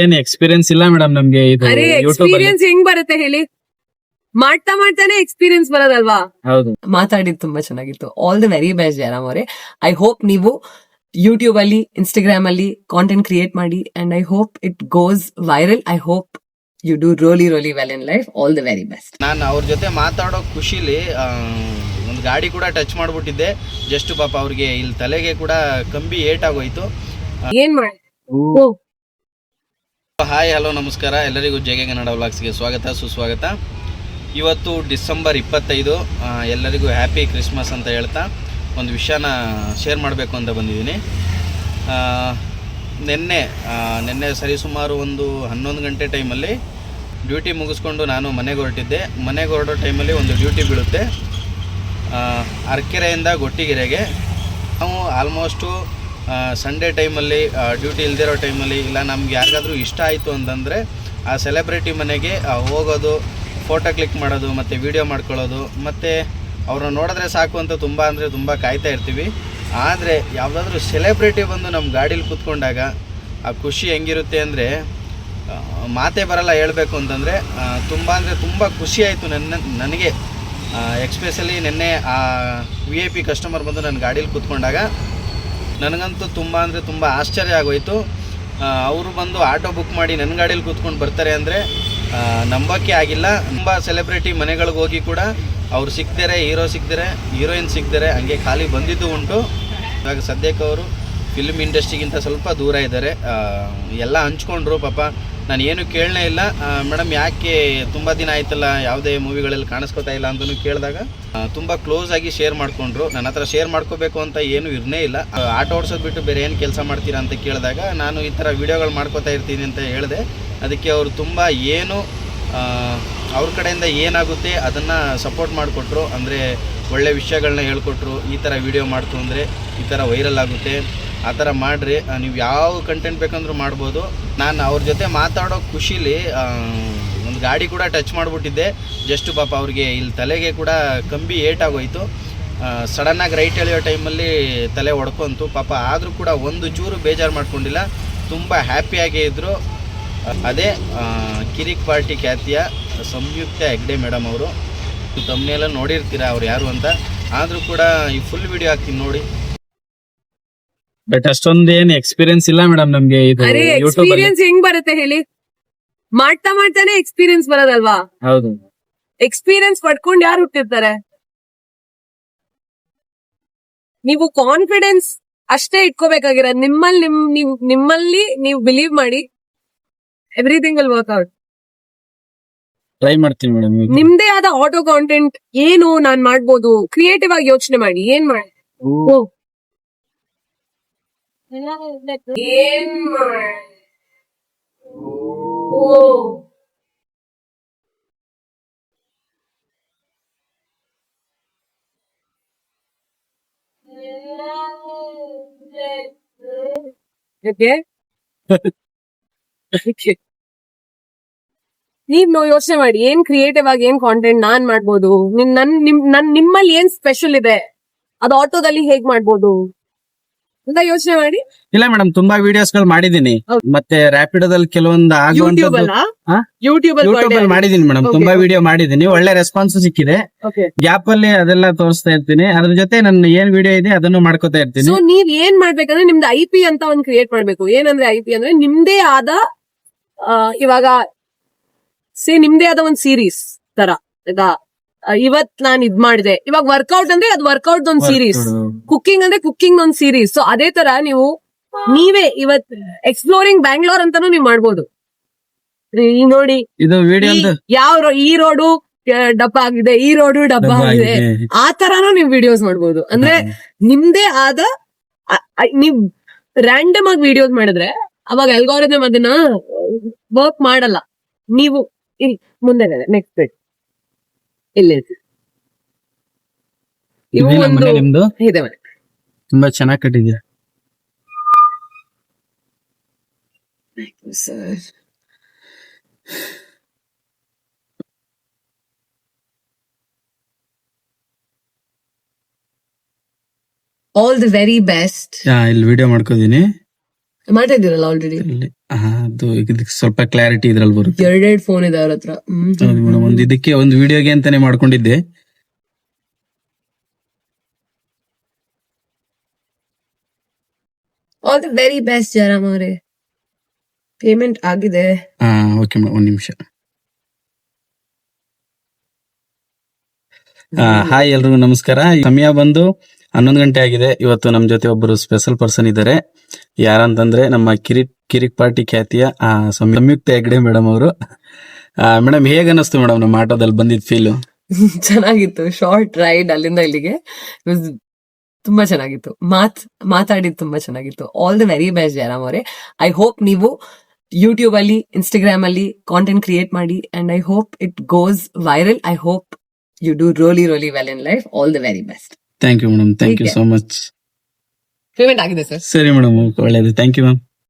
ಏನ್ ಎಕ್ಸ್ಪೀರಿಯನ್ಸ್ ಇಲ್ಲ ಮೇಡಮ್ ನಮ್ಗೆ ಇದು ಅರೆ ಯೂಟ್ಯೂಬ್ ಅಲ್ಲಿ. ಎಕ್ಸ್ಪೀರಿಯನ್ಸ್ ಹೆಂಗ್ ಬರುತ್ತೆ ಹೇಳಿ? ಮಾಡ್ತಾ ಮಾಡ್ತಾನೆ ಎಕ್ಸ್ಪೀರಿಯನ್ಸ್ ಬರೋದಲ್ವಾ? ಹೌದು. ಮಾತಾಡಿದ್ ತುಂಬಾ ಚೆನ್ನಾಗಿತ್ತು. All the very best Jayaram ಅವರೇ. ಐ ಹೋಪ್ ನೀವು ಯೂಟ್ಯೂಬ್ ಅಲ್ಲಿ ಇನ್ಸ್ಟಾಗ್ರಾಮ್ ಅಲ್ಲಿ ಕಾಂಟೆಂಟ್ ಕ್ರಿಯೇಟ್ ಮಾಡಿ and I hope it goes viral I hope you do really really well in life all the very best ನಾನು ಅವ್ರ ಜೊತೆ ಮಾತಾಡೋ ಖುಷಿಲಿ ಒಂದು ಗಾಡಿ ಕೂಡ ಟಚ್ ಮಾಡ್ಬಿಟ್ಟಿದ್ದೆ. ಜಸ್ಟ್ ಪಾಪ ಅವ್ರಿಗೆ ಇಲ್ಲಿ ತಲೆಗೆ ಕೂಡ ಕಂಬಿ ಏಟ್ ಆಗೋಯ್ತು ಏನ್ ಮಾಡಿ ಹಾಯ್ ಹಲೋ ನಮಸ್ಕಾರ. ಎಲ್ಲರಿಗೂ ಜೆಗೆ ಕನ್ನಡ ವ್ಲಾಗ್ಸ್ಗೆ ಸ್ವಾಗತ, ಸುಸ್ವಾಗತ. ಇವತ್ತು ಡಿಸೆಂಬರ್ ಇಪ್ಪತ್ತೈದು ಎಲ್ಲರಿಗೂ ಹ್ಯಾಪಿ ಕ್ರಿಸ್ಮಸ್ ಅಂತ ಹೇಳ್ತಾ ಒಂದು ವಿಷಯನ ಶೇರ್ ಮಾಡಬೇಕು ಅಂತ ಬಂದಿದ್ದೀನಿ. ನಿನ್ನೆ ನಿನ್ನೆ ಸರಿಸುಮಾರು ಒಂದು ಹನ್ನೊಂದು ಗಂಟೆ ಟೈಮಲ್ಲಿ ಡ್ಯೂಟಿ ಮುಗಿಸ್ಕೊಂಡು ನಾನು ಮನೆಗೆ ಹೊರಟಿದ್ದೆ. ಮನೆಗೆ ಹೊರಡೋ ಟೈಮಲ್ಲಿ ಒಂದು ಡ್ಯೂಟಿ ಬೀಳುತ್ತೆ. ಅರಕೆರೆಯಿಂದ ಗೊಟ್ಟಿಗೆರೆಗೆ. ನಾವು ಆಲ್ಮೋಸ್ಟು ಸಂಡೇ ಟೈಮಲ್ಲಿ ಡ್ಯೂಟಿ ಇಲ್ದಿರೋ ಟೈಮಲ್ಲಿ ಇಲ್ಲ ನಮ್ಗೆ ಯಾರಿಗಾದರೂ ಇಷ್ಟ ಆಯಿತು ಅಂತಂದರೆ ಆ ಸೆಲೆಬ್ರಿಟಿ ಮನೆಗೆ ಹೋಗೋದು ಫೋಟೋ ಕ್ಲಿಕ್ ಮಾಡೋದು, ಮತ್ತು ವೀಡಿಯೋ ಮಾಡ್ಕೊಳ್ಳೋದು, ಮತ್ತು ಅವ್ರನ್ನ ನೋಡಿದ್ರೆ ಸಾಕು ಅಂತ ತುಂಬ ಅಂದರೆ ತುಂಬ ಕಾಯ್ತಾ ಇರ್ತೀವಿ. ಆದರೆ ಯಾವುದಾದ್ರೂ ಸೆಲೆಬ್ರಿಟಿ ಬಂದು ನಮ್ಮ ಗಾಡೀಲಿ ಕೂತ್ಕೊಂಡಾಗ ಆ ಖುಷಿ ಹೆಂಗಿರುತ್ತೆ ಅಂದರೆ ಮಾತೇ ಬರಲ್ಲ ಹೇಳಬೇಕು ಅಂತಂದರೆ ತುಂಬ ಅಂದರೆ ತುಂಬ ಖುಷಿ ಆಯಿತು ನನ್ನ, ನನಗೆ. ಎಕ್ಸ್ಪೆಷಲಿ ನಿನ್ನೆ ಆ ವಿ ಐ ಪಿ ಕಸ್ಟಮರ್ ಬಂದು ನನ್ನ ಗಾಡೀಲಿ ಕೂತ್ಕೊಂಡಾಗ ನನಗಂತೂ ತುಂಬ ಅಂದರೆ ತುಂಬ ಆಶ್ಚರ್ಯ ಆಗೋಯ್ತು. ಅವರು ಬಂದು ಆಟೋ ಬುಕ್ ಮಾಡಿ ನನ್ನ ಗಾಡೀಲಿ ಕೂತ್ಕೊಂಡು ಬರ್ತಾರೆ ಅಂದರೆ ನಂಬೋಕ್ಕೆ ಆಗಿಲ್ಲ. ತುಂಬ ಸೆಲೆಬ್ರಿಟಿ ಮನೆಗಳಿಗೆ ಹೋಗಿ ಕೂಡ ಅವ್ರು ಸಿಗ್ತಾರೆ ಹೀರೋ ಸಿಗ್ತಾರೆ ಹೀರೋಯಿನ್ ಸಿಗ್ತಾರೆ ಹಂಗೆ ಖಾಲಿ ಬಂದಿದ್ದು ಉಂಟು. ಇವಾಗ ಸದ್ಯಕ್ಕೆ ಅವರು ಫಿಲ್ಮ್ ಇಂಡಸ್ಟ್ರಿಗಿಂತ ಸ್ವಲ್ಪ ದೂರ ಇದ್ದಾರೆ. ಎಲ್ಲ ಹಂಚ್ಕೊಂಡ್ರು ಪಾಪ. ನಾನು ಏನು ಕೇಳಲೇ ಇಲ್ಲ. ಮೇಡಮ್ ಯಾಕೆ ತುಂಬ ದಿನ ಆಯ್ತಲ್ಲ, ಯಾವುದೇ ಮೂವಿಗಳಲ್ಲಿ ಕಾಣಿಸ್ಕೊತಾ ಇಲ್ಲ ಅಂತಲೂ ಕೇಳಿದಾಗ ತುಂಬ ಕ್ಲೋಸ್ ಆಗಿ ಶೇರ್ ಮಾಡಿಕೊಂಡ್ರು. ನನ್ನ ಹತ್ರ ಶೇರ್ ಮಾಡ್ಕೋಬೇಕು ಅಂತ ಏನು ಇರನೇ ಇಲ್ಲ. ಆಟ ಓಡಿಸೋದು ಬಿಟ್ಟು ಬೇರೆ ಏನು ಕೆಲಸ ಮಾಡ್ತೀರಾ ಅಂತ ಕೇಳಿದಾಗ, ನಾನು ಈ ಥರ ವೀಡಿಯೋಗಳು ಮಾಡ್ಕೋತಾ ಇರ್ತೀನಿ ಅಂತ ಹೇಳಿದೆ. ಅದಕ್ಕೆ ಅವರು ತುಂಬ ಏನು ಅವ್ರ ಕಡೆಯಿಂದ ಏನಾಗುತ್ತೆ ಅದನ್ನು ಸಪೋರ್ಟ್ ಮಾಡಿಕೊಟ್ರು. ಅಂದರೆ ಒಳ್ಳೆ ವಿಷಯಗಳನ್ನ ಹೇಳ್ಕೊಟ್ರು. ಈ ಥರ ವೀಡಿಯೋ ಮಾಡ್ತು ಅಂದರೆ ಈ ಥರ ವೈರಲ್ ಆಗುತ್ತೆ. ಆ ಥರ ಮಾಡಿರಿ. ನೀವು ಯಾವ ಕಂಟೆಂಟ್ ಬೇಕಂದ್ರೂ ಮಾಡ್ಬೋದು. ನಾನು ಅವ್ರ ಜೊತೆ ಮಾತಾಡೋ ಖುಷಿಲಿ ಒಂದು ಗಾಡಿ ಕೂಡ ಟಚ್ ಮಾಡಿಬಿಟ್ಟಿದ್ದೆ. ಜಸ್ಟ್ ಪಾಪ ಅವ್ರಿಗೆ ಇಲ್ಲಿ ತಲೆಗೆ ಕೂಡ ಕಂಬಿ ಏಟಾಗೋಯಿತು. ಸಡನ್ನಾಗಿ ರೈಟ್ ಎಳೆಯೋ ಟೈಮಲ್ಲಿ ತಲೆ ಹೊಡ್ಕೊಂತು ಪಾಪ ಆದರೂ ಕೂಡ ಒಂದು ಚೂರು ಬೇಜಾರು ಮಾಡ್ಕೊಂಡಿಲ್ಲ. ತುಂಬ ಹ್ಯಾಪಿಯಾಗೇ ಇದ್ದರು ಅದೇ ಕಿರಿಕ್ ಪಾರ್ಟಿ ಖ್ಯಾತಿಯ ಸಂಯುಕ್ತ ಹೆಗ್ಡೆ ಮೇಡಮ್ ಅವರು. ತಮ್ಮನೆಲ್ಲ ನೋಡಿರ್ತೀರ ಅವ್ರು ಯಾರು ಅಂತ. ಆದರೂ ಕೂಡ ಈ ಫುಲ್ ವಿಡಿಯೋ ಹಾಕ್ತೀನಿ ನೋಡಿ. ಬಟ್ ಅಷ್ಟೊಂದ್ ಏನ್ ಎಕ್ಸ್ಪೀರಿಯನ್ಸ್ ಇಲ್ಲ ಮೇಡಮ್ ನಮ್ಗೆ ಇದು ಅರೆ ಯೂಟ್ಯೂಬ್ ಅಲ್ಲಿ. ಎಕ್ಸ್ಪೀರಿಯನ್ಸ್ ಹೆಂಗ್ ಬರುತ್ತೆ ಹೇಳಿ? ಮಾಡ್ತಾ ಮಾಡ್ತಾನೆ ಎಕ್ಸ್ಪೀರಿಯನ್ಸ್ ಬರೋದಲ್ವಾ? ಹೌದು. ಎಕ್ಸ್ಪೀರಿಯನ್ಸ್ ಪಡ್ಕೊಂಡು ಯಾರು ಹುಟ್ಟಿರ್ತಾರೆ? ನೀವು ಕಾನ್ಫಿಡೆನ್ಸ್ ಅಷ್ಟೇ ಇಟ್ಕೋಬೇಕಾಗಿರ ನಿಮ್ಮಲ್ಲಿ ನಿಮ್ ನಿಮ್- ನಿಮ್ಮಲ್ಲಿ ನೀವು ಬಿಲೀವ್ ಮಾಡಿ everything will work out try ಮಾಡ್ತೀನಿ ಮೇಡಮ್ ನಿಮ್ದೇ ಆದ ಆಟೋ ಕಾಂಟೆಂಟ್ ಏನು ನಾನ್ ಮಾಡ್ಬೋದು? ಕ್ರಿಯೇಟಿವ್ ಆಗಿ ಯೋಚನೆ ಮಾಡಿ. ಏನ್ ಮಾಡಿ ಓ. ಏನ್ ಮಾಡ್- ಓ. ಯಾಕೆ? ಯಾಕೆ? ನೀವ್ ಯೋಚನೆ ಮಾಡಿ, ಏನ್ ಕ್ರಿಯೇಟಿವ್ ಆಗಿ ಏನ್ ಕಾಂಟೆಂಟ್ ನಾನ್ ಮಾಡ್ಬೋದು? ನಿಮ್ಮಲ್ಲಿ ಏನ್ ಸ್ಪೆಷಲ್ ಇದೆ? ಅದು ಆಟೋದಲ್ಲಿ ಹೇಗ್ ಮಾಡ್ಬೋದು? ಅಂತ ಯೋಚನೆ ಮಾಡಿ. ಇಲ್ಲ ಮೇಡಮ್ ತುಂಬಾ ವಿಡಿಯೋಸ್ಗಳು ಮಾಡಿದೀನಿ ಹೌದು. ಮತ್ತೆ ರ್ಯಾಪಿಡೋದಲ್ಲಿ ಕೆಲವೊಂದು ಯೂಟ್ಯೂಬ್ ಆಗುವಂತದ್ದು ಅಲ್ಲ? ಹಾ? ಯೂಟ್ಯೂಬ್ ಯೂಟ್ಯೂಬ್ ಅಲ್ಲಿ ಮಾಡಿದೀನಿ ಮೇಡಮ್ ತುಂಬಾ ವಿಡಿಯೋ ಮಾಡಿದೀನಿ ಒಳ್ಳೆ ರೆಸ್ಪಾನ್ಸ್ ಸಿಕ್ಕಿದೆ. ಗ್ಯಾಪ್ ಅಲ್ಲಿ ಅದೆಲ್ಲ ತೋರಿಸ್ತಾ ಇರ್ತೀನಿ. ಅದ್ರ ಜೊತೆ ನನ್ನ ಏನ್ ವಿಡಿಯೋ ಇದೆ ಅದನ್ನು ಮಾಡ್ಕೋತಾ ಇರ್ತೀನಿ. ಸೊ ನೀವ್ ಏನ್ ಮಾಡ್ಬೇಕಂದ್ರೆ ನಿಮ್ದು ಐ ಪಿ ಅಂತ ಒಂದ್ ಕ್ರಿಯೇಟ್ ಮಾಡ್ಬೇಕು. ಏನಂದ್ರೆ ಐ ಪಿ ಅಂದ್ರೆ ನಿಮ್ದೇ ಆದ ಆ, ಇವಾಗ ಸೇ ನಿಮ್ದೇ ಆದ ಒಂದ್ ಸೀರೀಸ್ ತರ ಈಗ ಆ, ಇವತ್ ನಾನ್ ಇದ್ ಮಾಡಿದೆ. ಇವಾಗ ವರ್ಕೌಟ್ ಅಂದ್ರೆ ಅದು ವರ್ಕೌಟ್ ಒಂದ್ ಸೀರೀಸ್ ಕುಕ್ಕಿಂಗ್ ಅಂದ್ರೆ ಕುಕ್ಕಿಂಗ್ ಒಂದ್ ಸೀರೀಸ್ ಸೊ ಅದೇ ತರ ನೀವು ನೀವೇ ಇವತ್ ಎಕ್ಸ್ಪ್ಲೋರಿಂಗ್ ಬ್ಯಾಂಗ್ಳೂರ್ ಅಂತಾನು ನೀವ್ ಮಾಡ್ಬೋದು. ಈ ನೋಡಿ ಇದು ವಿಡಿಯೋ ಈ- ಯಾವ ಈ ರೋಡು ಡಬ್ಬ ಆಗಿದೆ ಈ ರೋಡು ಡಬ್ಬ ಆಗಿದೆ. ಆ ತರಾನು ನೀವು ವಿಡಿಯೋಸ್ ಮಾಡ್ಬೋದು. ಅಂದ್ರೆ ನಿಮ್ದೇ ಆದ ಅ- ಅ- ನೀವ್ ರ್ಯಾಂಡಮ್ ಆಗಿ ವಿಡಿಯೋಸ್ ಮಾಡಿದ್ರೆ ಅವಾಗ ಅಲ್ಗೋರಿದಮ್ ಅದನ್ನ ವರ್ಕ್ ಮಾಡಲ್ಲ. ನೀವು ಇಲ್ಲಿ ಮುಂದೆ ನೆಕ್ಸ್ಟ್ ಬಿಟ್ ಇಲ್ಲಿ ಇವು ಒಂದು ನಿಮ್ದು? ಇದೆ ಮನೆ. ತುಂಬಾ ಚೆನ್ನಾಗಿ ಕಟ್ಟಿದ್ಯಾ? ಆಲ್ ದಿ ವೆರಿ ಬೆಸ್ಟ್ ಇಲ್ಲಿ ವಿಡಿಯೋ ಮಾಡ್ಕೋದೀನಿ ಮಾತಾಡಿದಿರಲ್ಲ ಆಲ್ರೆಡಿ ಅದು ಇದಕ್ಕೆ ಸ್ವಲ್ಪ ಕ್ಲಾರಿಟಿ ಇದ್ರಲ್ಲಿ ಬರುತ್ತೆ. ಎರಡೆರಡು ಫೋನ್ ಇದೆ ಅವ್ರ ಹತ್ರ. ಹೌದು ಮೇಡಮ್ ಒಂದು ಇದಕ್ಕೆ ಒಂದು ವಿಡಿಯೋಗೆ ಅಂತಾನೆ ಮಾಡ್ಕೊಂಡಿದ್ದೆ. All the very best Jayaram ಅವರೇ. ಪೇಮೆಂಟ್ ಆಗಿದೆ. ಹಾ ಓಕೆ ಮೇಡಮ್ ಒಂದು ನಿಮಿಷ. ಹಾಯ್ ಎಲ್ರಿಗೂ ನಮಸ್ಕಾರ. ಸಮಯ ಬಂದು ಹನ್ನೊಂದು ಗಂಟೆ ಆಗಿದೆ. ಇವತ್ತು ನಮ್ಮ ಜೊತೆ ಒಬ್ಬರು ಸ್ಪೆಷಲ್ ಪರ್ಸನ್ ಇದ್ದಾರೆ ಯಾರಂತಂದ್ರೆ ನಮ್ಮ ಕಿರಿಕ್ ಕಿರಿಕ್ ಪಾರ್ಟಿ ಖ್ಯಾತಿಯ ಸಂಯುಕ್ತ ಹೆಗ್ಡೆ ಮೇಡಮ್ ಅವರು. ಮೇಡಮ್ ಹೇಗ ಅನ್ನಿಸ್ತು ಮೇಡಮ್ ನಮ್ಮ ಆಟೋದಲ್ಲಿ ಬಂದಿದ್ ಫೀಲ್ ಚೆನ್ನಾಗಿತ್ತು. ಶಾರ್ಟ್ ರೈಡ್ ಅಲ್ಲಿಂದ ಇಲ್ಲಿಗೆ. ತುಂಬಾ ಚೆನ್ನಾಗಿತ್ತು. ಮಾತ್, ಮಾತಾಡಿದ್ ತುಂಬಾ ಚೆನ್ನಾಗಿತ್ತು. All the very best Jayaram ಅವರೇ. ಐ ಹೋಪ್ ನೀವು ಯೂಟ್ಯೂಬ್ ಅಲ್ಲಿ ಇನ್ಸ್ಟಾಗ್ರಾಮ್ ಅಲ್ಲಿ ಕಾಂಟೆಂಟ್ ಕ್ರಿಯೇಟ್ ಮಾಡಿ and I hope it goes viral I hope you do really really well in life all the very best thank you madam thank you so much payment ಆಗಿದೆ sir ಸರಿ madam ಒಳ್ಳೇದು. Thank you ma'am